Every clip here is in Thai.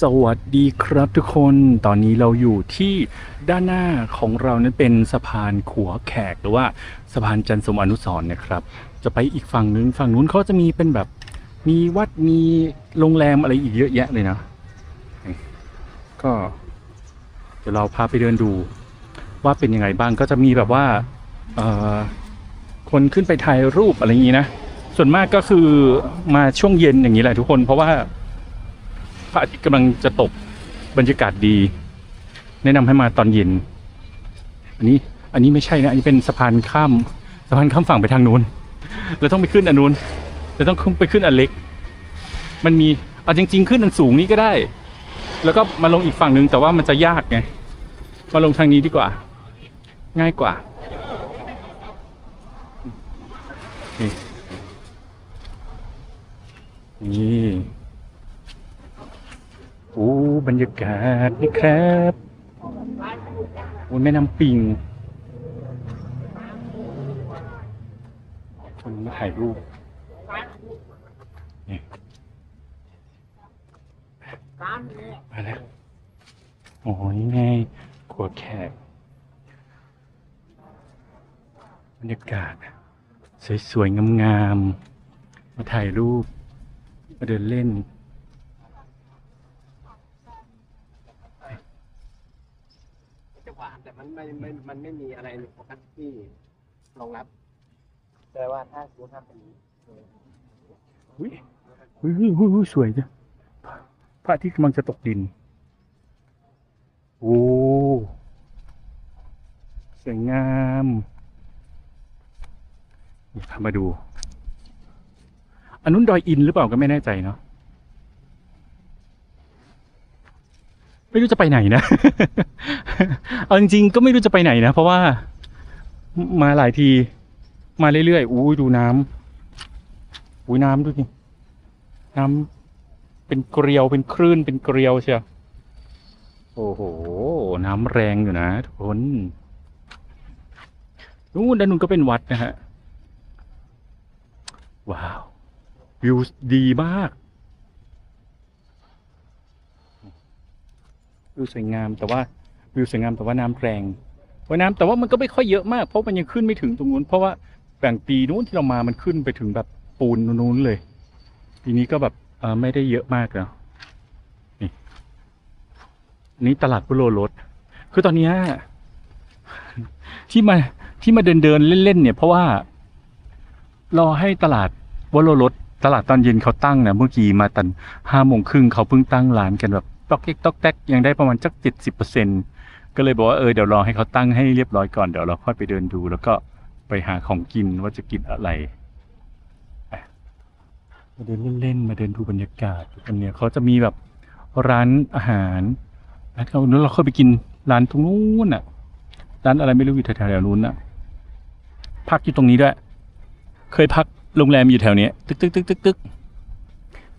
สวัสดีครับทุกคนตอนนี้เราอยู่ที่ด้านหน้าของเรานั้นเป็นสะพานขัวแขกหรือว่าสะพานจันทร์สมอนุสรณ์นะครับ จะไปอีกฝั่งนึงฝั่งนู้นเขาจะมีเป็นแบบมีวัดมีโรงแรมอะไรอีกเยอะแยะเลยนะ ก็เดี๋ยวเราพาไปเดินดูว่าเป็นยังไงบ้างก็จะมีแบบว่าคนขึ้นไปถ่ายรูปอะไรอย่างนี้นะ ส่วนมากก็คือมาช่วงเย็นอย่างนี้แหละทุกคนเพราะว่า พระอาทิตย์กำลังจะตกบรรยากาศดี แนะนำให้มาตอนเย็น อันนี้อันนี้ไม่ใช่นะ อันนี้เป็นสะพานข้ามสะพานข้ามฝั่งไปทางนู้นเราต้องไปขึ้นอันนู้นเราต้องไปขึ้นอันเล็ก มันมีเอาจริง ๆ ขึ้นอันสูงนี้ก็ได้ แล้วก็มาลงอีกฝั่งหนึ่งแต่ว่ามันจะยากไงมาลงทางนี้ดีกว่า ง่ายกว่านี่นี่ โอ้บรรยากาศนี่ครับโอ้แม่น้ำปิง คนมาถ่ายรูปนี่มาแล้วโอ้โหนี่ไงขัวแขกบรรยากาศ สวยๆงามๆมาถ่ายรูป มาเดินเล่น จะห วาแต่มันไม่ไม่มันไม่มีอะไรโฟกัสที่รองรับแต่ว่าถ้าสมมติถ้าเป็นอุ้ยอุ้ยอุ้ยอุ้ยอุ้ยสวยจ้ะพระอาทิตย์กำลังจะตกดิน โอ้สวยงามเดี๋ยวพามาดู อันนู้นดอยอินหรือเปล่าก็ไม่แน่ใจเนาะ ไม่รู้จะไปไหนนะ เอาจริงๆก็ไม่รู้จะไปไหนนะ เพราะว่ามาหลายที มาเรื่อยๆอุ้ดูน้ำอุ้ยน้ำดูสิน้ำเป็นเกลียวเป็นคลื่นเป็นเกลียวเชียวโอ้โห น้ำแรงอยู่นะทุกคนนู่นด้านนู้นก็เป็นวัดนะฮะ ว้าว วิวดีมาก วิวสวยงาม แต่ว่าวิวสวยงามแต่ว่าน้ำแรงว่าน้ำแต่ว่ามันก็ไม่ค่อยเยอะมาก เพราะมันยังขึ้นไม่ถึงตรงนู้น เพราะว่าแบ่งปีนู้นที่เรามามันขึ้นไปถึงแบบปูนนู้นเลย ปีนี้ก็แบบเออไม่ได้เยอะมากแล้วนี่นี่ตลาดบุโรรถคือตอนนี้ที่มาที่มาเดินเดินเล่นๆเนี่ย เพราะว่ารอให้ตลาดวโรรถตลาดตอนเย็นเขาตั้งนะเมื่อกี้มาตันห้าโมงครึ่งเขาเพิ่งตั้งร้านกันแบบ ตอกเก๊กตอกแตกยังได้ประมาณจักเจ็ดสิบเปอร์เซ็นต์ก็เลยบอกว่าเออเดี๋ยวรอให้เขาตั้งให้เรียบร้อยก่อนเดี๋ยวเราค่อยไปเดินดู แล้วก็ไปหาของกินว่าจะกินอะไรไปมาเดินเล่นๆมาเดินดูบรรยากาศอันเนี้ยเขาจะมีแบบร้านอาหารแล้วเราเราเคยไปกินร้านตรงนู้นอะร้านอะไรไม่รู้อยู่แถวๆนู้นอะพักอยู่ตรงนี้ด้วย เคยพักโรงแรมอยู่แถวเนี้ยตึกตึกตึกตึกตึก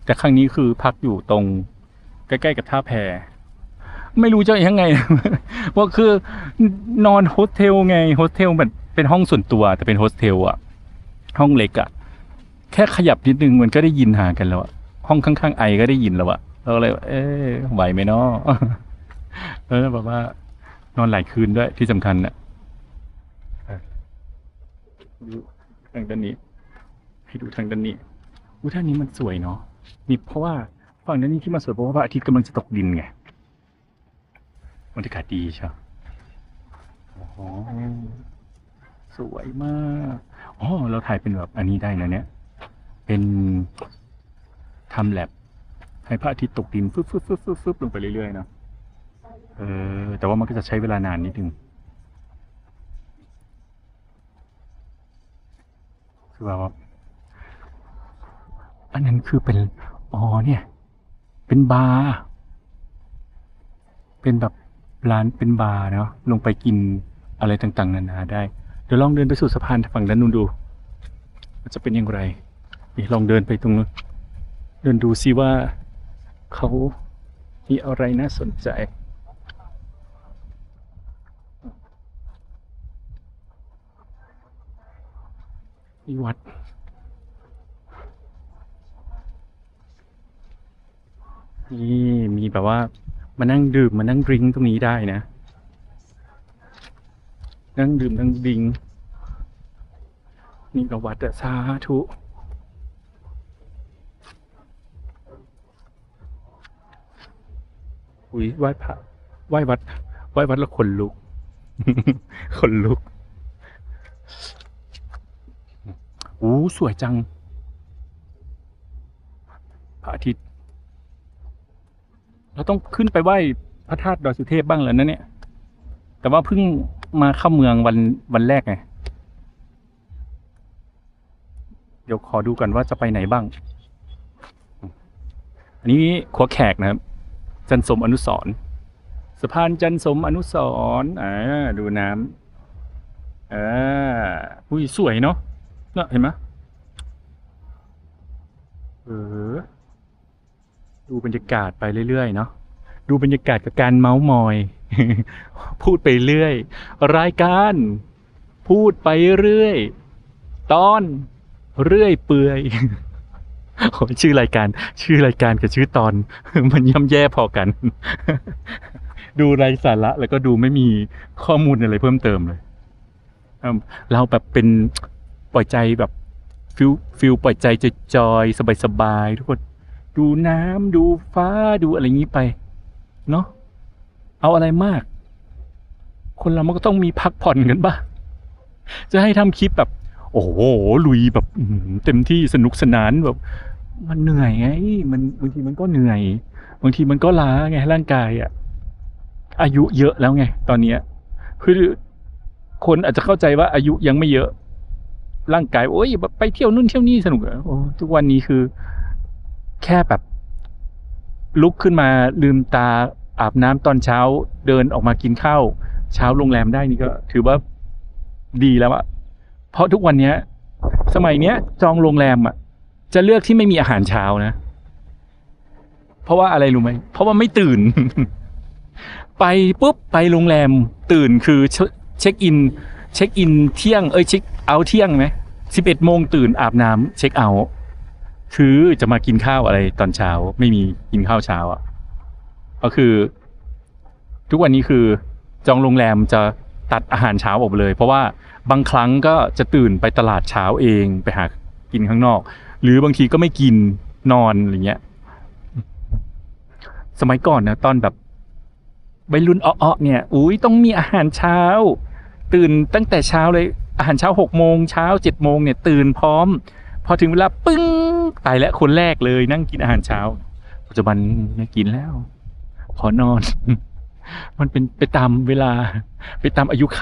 แต่ครั้งนี้คือพักอยู่ตรง ใกล้ๆกับท่าแพไม่รู้จะยังไงว่าคือนอนโฮสเทลไงโฮสเทลแบบเป็นห้องส่วนตัว แต่เป็นโฮสเทลอะห้องเล็กอะแค่ขยับนิดนึงมันก็ได้ยินหากันแล้วอะห้องข้างๆไอก็ได้ยินแล้วอะเราเลยเอ๊ไหวไหมเนาะเออแบบว่านอนหลายคืนด้วยที่สำคัญน่ะเออดูทางด้านนี้ ให้ดูทางด้านนี้อู้ท่านนี้มันสวยเนาะนี่เพราะว่า ฝั่งด้นนี้ที่มาสวยเพราะว่าพระอาทิตย์กำลังจะตกดินไงบรรยากาศดีใช่โอ้โหสวยมากอ๋อเราถ่ายเป็นแบบอันนี้ได้นะเนี่ยเป็นทำแลบให้พระอาทิตย์ตกดินฟึบฟึบฟึบฟึบฟึบลงไปเรื่อยๆเนาะเออ แต่ว่ามันก็จะใช้เวลานานนิดนึงคือว่าอันนั้นคือเป็นอ๋อเนี่ย เป็นบาร์เป็นแบบร้านเป็นบาร์เนาะลงไปกินอะไรต่างๆ นานาได้ เดี๋ยวลองเดินไปสู่สะพานฝั่งด้านนู้นดูว่าจะเป็นอย่างไรนี่ลองเดินไปตรงนู้นเดินดูซิว่าเขามีอะไรน่าสนใจนี่วัด นี่มีแบบว่า มานั่งดื่มมานั่งดริงตรงนี้ได้นะ นั่งดื่มนั่งดริง นี่ก็วัดอะสาธุอุ้ยไหว้พระไหว้วัดไหว้วัดแล้วขนลุกขนลุกอู้สวยจังพระอาทิตย์ เราต้องขึ้นไปไหว้พระธาตุดอยสุเทพบ้างแล้วนะเนี่ย แต่ว่าเพิ่งมาเข้าเมืองวันวันแรกไง เดี๋ยวขอดูกันว่าจะไปไหนบ้าง อันนี้ขัวแขกนะครับ จันสมอนุสรสะพานจันสมอนุสรอ่าดูน้ำอ่าอุ้ยสวยเนาะเนาะเห็นไหมเออ ดูบรรยากาศไปเรื่อยๆเนาะดูบรรยากาศกับการเมาส์มอย พูดไปเรื่อย รายการ พูดไปเรื่อย ตอนเรื่อยเปื่อยโอ้ชื่อรายการ ชื่อรายการกับชื่อตอน มันย่ำแย่พอกัน ดูไร้สาระแล้วก็ดูไม่มีข้อมูลอะไรเพิ่มเติมเลยเราแบบเป็นปล่อยใจแบบฟิลฟิลปล่อยใจจอยสบายๆทุกคน ดูน้ำดูฟ้าดูอะไรอย่างนี้ไป เนาะเอาอะไรมาก คนเรามันก็ต้องมีพักผ่อนกันบ้างจะให้ทำคลิปแบบ โอ้โหลุยแบบเต็มที่สนุกสนานแบบ มันเหนื่อยไง มันบางทีมันก็เหนื่อย บางทีมันก็ล้าไงร่างกายอะอายุเยอะแล้วไง ตอนเนี้ยคือคนอาจจะเข้าใจว่าอายุยังไม่เยอะ ร่างกายโอ้ยไปเที่ยวนู่นเที่ยวนี่สนุกอโอ้ทุกวันนี้คือ แค่แบบ ลุกขึ้นมาลืมตาอาบน้ำตอนเช้าเดินออกมากินข้าวเช้าโรงแรมได้นี่ก็ ถือว่าดีแล้วอะเพราะทุกวันเนี้ย สมัยเนี้ย จองโรงแรมอะจะเลือกที่ไม่มีอาหารเช้านะ เพราะว่าอะไรรู้ไหมเพราะว่าไม่ตื่น ไปปุ๊บไปโรงแรมตื่นคือเช็คอิน เช็คอินเที่ยงเอ้ยเช็คเอาท์เที่ยงไหมสิบเอ็ดโมงตื่นอาบน้ำเช็คเอาท์ คือจะมากินข้าวอะไรตอนเช้าไม่มีกินข้าวเช้าอะก็คือ ทุกวันนี้คือจองโรงแรมจะตัดอาหารเช้าออกไปเลย เพราะว่าบางครั้งก็จะตื่นไปตลาดเช้าเองไปหากินข้างนอก หรือบางทีก็ไม่กินนอนอะไรเงี้ย สมัยก่อนนะตอนแบบวัยรุ่นอ้อๆเนี่ยอุ้ยต้องมีอาหารเช้า ตื่นตั้งแต่เช้าเลยอาหารเช้าหกโมงเช้าเจ็ดโมงเนี่ย ตื่นพร้อม พอถึงเวลาปึ้ง ตายแล้วคนแรกเลยนั่งกินอาหารเช้า ปัจจุบันไม่กินแล้ว ขอนอน มันเป็นไปตามเวลา ไปตามอายุไข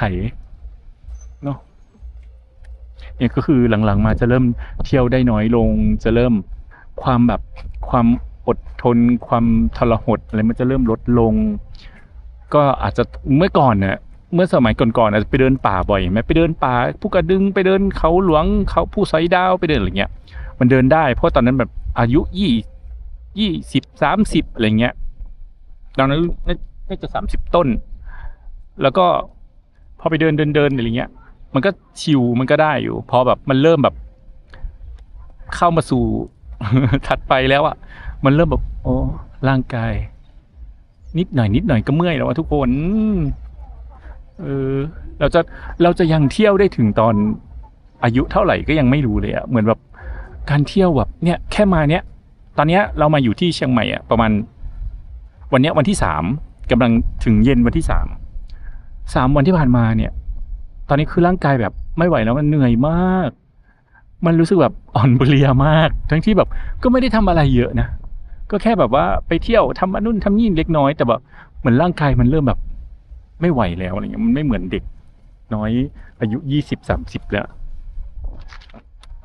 เนาะเนี่ยก็คือหลังๆ มาจะเริ่มเที่ยวได้น้อยลง จะเริ่มความแบบความอดทน ความทรหดอะไรมันจะเริ่มลดลง ก็อาจจะเมื่อก่อนเนี่ยเมื่อสมัยก่อนๆอาจจะไปเดินป่าบ่อยไหมไปเดินป่า ผู้กระดึงไปเดินเขาหลวงเขาผู้สอยดาวไปเดินอะไรเงี้ย มันเดินได้ เพราะตอนนั้นแบบอายุยี่ยี่สิบสามสิบอะไรเงี้ยตอนนั้นน่าจะสามสิบต้น แล้วก็พอไปเดินเดินเดินอะไรเงี้ย มันก็ชิวมันก็ได้อยู่ พอแบบมันเริ่มแบบ เข้ามาสู่ถัดไปแล้วอะมันเริ่มแบบโอ้ร่างกาย นิดหน่อย นิดหน่อยก็เมื่อยแล้วทุกคนเออเราจะเราจะยังเที่ยวได้ถึงตอนอายุเท่าไหร่ก็ยังไม่รู้เลยอะเหมือนแบบ การเที่ยวแบบเนี่ยแค่มาเนี้ยตอนเนี้ยเรามาอยู่ที่เชียงใหม่อะประมาณ วันเนี้ยวันที่สามกำลังถึงเย็นวันที่สามสามวันที่ผ่านมาเนี่ย ตอนนี้คือร่างกายแบบไม่ไหวแล้วมันเหนื่อยมาก มันรู้สึกแบบอ่อนเพลียมาก ทั้งที่แบบก็ไม่ได้ทำอะไรเยอะนะก็แค่แบบว่าไปเที่ยวทำนู่นทำนี่เล็กน้อย แต่แบบเหมือนร่างกายมันเริ่มแบบ ไม่ไหวแล้วอะไรเงี้ยมันไม่เหมือนเด็ก น้อยอายุยี่สิบสามสิบแล้ว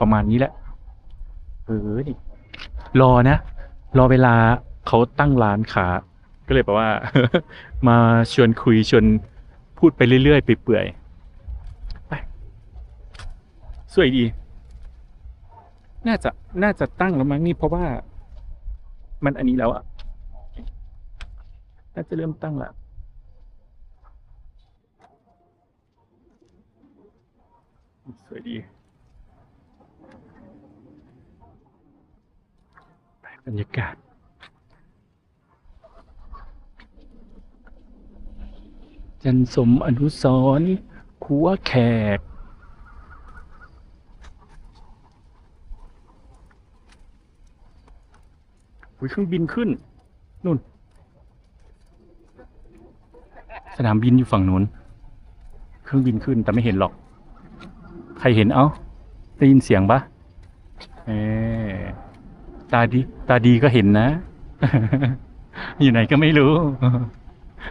ประมาณนี้แหละ เออนี่รอนะ รอเวลาเขาตั้งร้านค้าก็เลยแปลว่า มาชวนคุยชวนพูดไปเรื่อยๆไปเปื่อยไปสวยดี น่าจะน่าจะตั้งแล้วมั้งนี่เพราะว่า มันอันนี้แล้วอะน่าจะเริ่มตั้งละสวยดี บรรยากาศจันสมอนุสรคัวแขก หุยเครื่องบินขึ้น นู่น สนามบินอยู่ฝั่งนู้น เครื่องบินขึ้นแต่ไม่เห็นหรอก ใครเห็นเอ้า ได้ยินเสียงปะเออาดีตาดีก็เห็นนะ อยู่ไหนก็ไม่รู้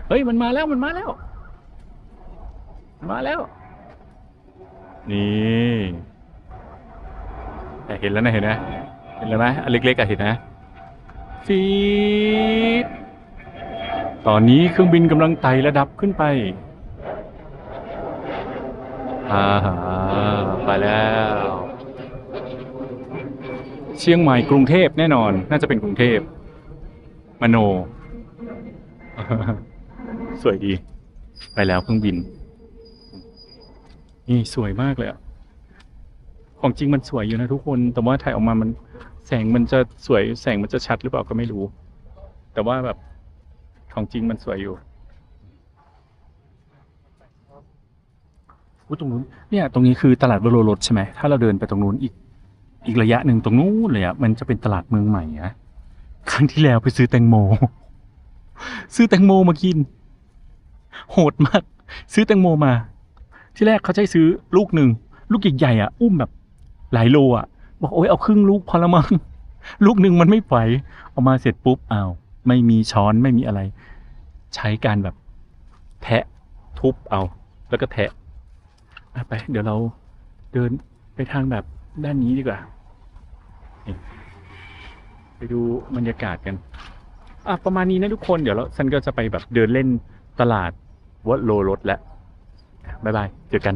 เฮ้ยมันมาแล้วมันมาแล้ว มาแล้ว นี่เห็นแล้วนะเห็นนะเห็นแล้วไหมอันเล็กๆอะเห็นนะฟีดตอนนี้เครื่องบินกำลังไต่ระดับขึ้นไปอ่าฮะไปแล้ว เชียงใหม่กรุงเทพแน่นอน น่าจะเป็นกรุงเทพมโน สวยดี ไปแล้วเครื่องบิน นี่สวยมากเลยอะของจริงมันสวยอยู่นะทุกคน แต่ว่าถ่ายออกมามัน แสงมันจะสวย แสงมันจะชัดหรือเปล่าก็ไม่รู้ แต่ว่าแบบของจริงมันสวยอยู่อู้ตรงนู้นเนี่ย ตรงนี้คือตลาดวโรรสใช่ไหม ถ้าเราเดินไปตรงนู้นอีก อีกระยะหนึ่งตรงนู้นเลยอะมันจะเป็นตลาดเมืองใหม่อะครั้งที่แล้วไปซื้อแตงโม ซื้อแตงโมมากิน โหดมาก ซื้อแตงโมมา ที่แรกเขาให้ซื้อลูกหนึ่งลูกใหญ่ๆอะ อุ้มแบบหลายโลอะ บอกโอ้ยเอาครึ่งลูกพอละมั้งลูกหนึ่งมันไม่ไหวเอามาเสร็จปุ๊บอ้าวไม่มีช้อนไม่มีอะไร ใช้การแบบ แทะทุบเอา แล้วก็แทะไป เดี๋ยวเราเดินไปทางแบบ ด้านนี้ดีกว่า ไปดูบรรยากาศกัน อะ ประมาณนี้นะทุกคน เดี๋ยวเราฉันก็จะไปแบบเดินเล่นตลาดวัดโลรถแล้ว บ๊ายบาย เจอกัน